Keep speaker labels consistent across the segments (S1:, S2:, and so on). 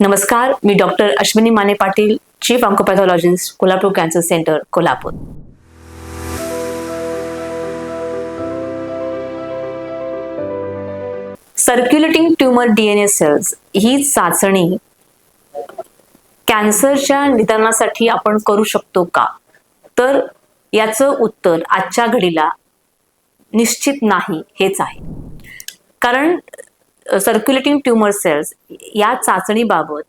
S1: नमस्कार मी doctor Ashwini Mane Patil chief oncopathologist Kolhapur cancer centre Kolhapur. Circulating tumour DNA cells ही चाचणी कॅन्सरच्या निदानासाठी आपण करू शकतो का? तर याचं उत्तर आजच्या घडीला निश्चित नाही हेच आहे. कारण सर्क्युलेटिंग ट्युमर सेल्स या चाचणीबाबत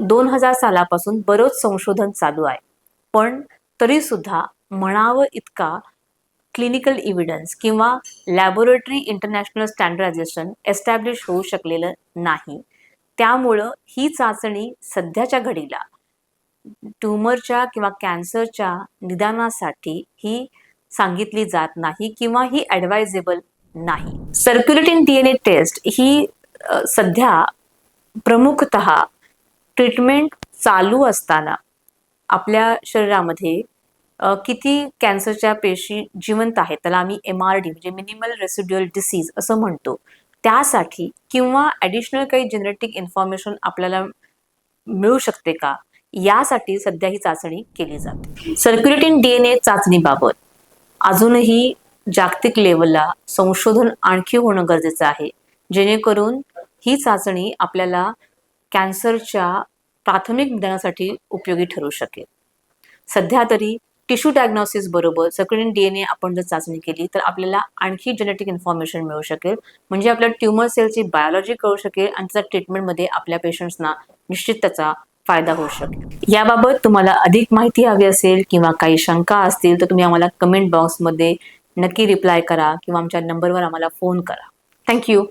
S1: दोन हजार सालापासून बरंच संशोधन चालू आहे. पण तरी सुद्धा म्हणावं इतका क्लिनिकल इव्हिडन्स किंवा लॅबोरेटरी इंटरनॅशनल स्टँडर्डायझेशन एस्टॅब्लिश होऊ शकलेलं नाही. त्यामुळं ही चाचणी सध्याच्या घडीला ट्युमरच्या किंवा कॅन्सरच्या निदानासाठी ही सांगितली जात नाही किंवा ही ॲडवायझेबल नाही. सर्क्युलेटिंग डीएनए टेस्ट ही सध्या प्रमुखतः ट्रीटमेंट चालू असताना आपल्या शरीरामध्ये किती कॅन्सरच्या पेशी जिवंत आहेत त्याला आम्ही एम आर डी म्हणजे मिनिमल रेसिड्युअल डिसीज असं म्हणतो. त्यासाठी किंवा ॲडिशनल काही जेनेटिक इन्फॉर्मेशन आपल्याला मिळू शकते का? यासाठी सध्या ही चाचणी केली जाते. सर्क्युलेटिंग डीएनए चाचणीबाबत अजूनही जागतिक लेवलला संशोधन आणखी होणं गरजेचं आहे. जेणेकरून ही चाचणी आपल्याला कॅन्सरच्या प्राथमिक ज्ञानासाठी उपयोगी ठरू शकेल. सध्या तरी टिश्यू डायग्नॉसिस बरोबर सर्क्युलेटिंग डी एन ए आपण जर चाचणी केली तर आपल्याला आणखी जेनेटिक इन्फॉर्मेशन मिळू शकेल. म्हणजे आपल्या ट्युमर सेलची बायोलॉजी कळू शकेल आणि त्याचा ट्रीटमेंटमध्ये आपल्या पेशंट्सना निश्चित त्याचा फायदा होऊ शकेल. याबाबत तुम्हाला अधिक माहिती हवी असेल किंवा काही शंका असतील तर तुम्ही आम्हाला कमेंट बॉक्समध्ये नक्की रिप्लाय करा किंवा आमच्या नंबरवर आम्हाला फोन करा. थँक्यू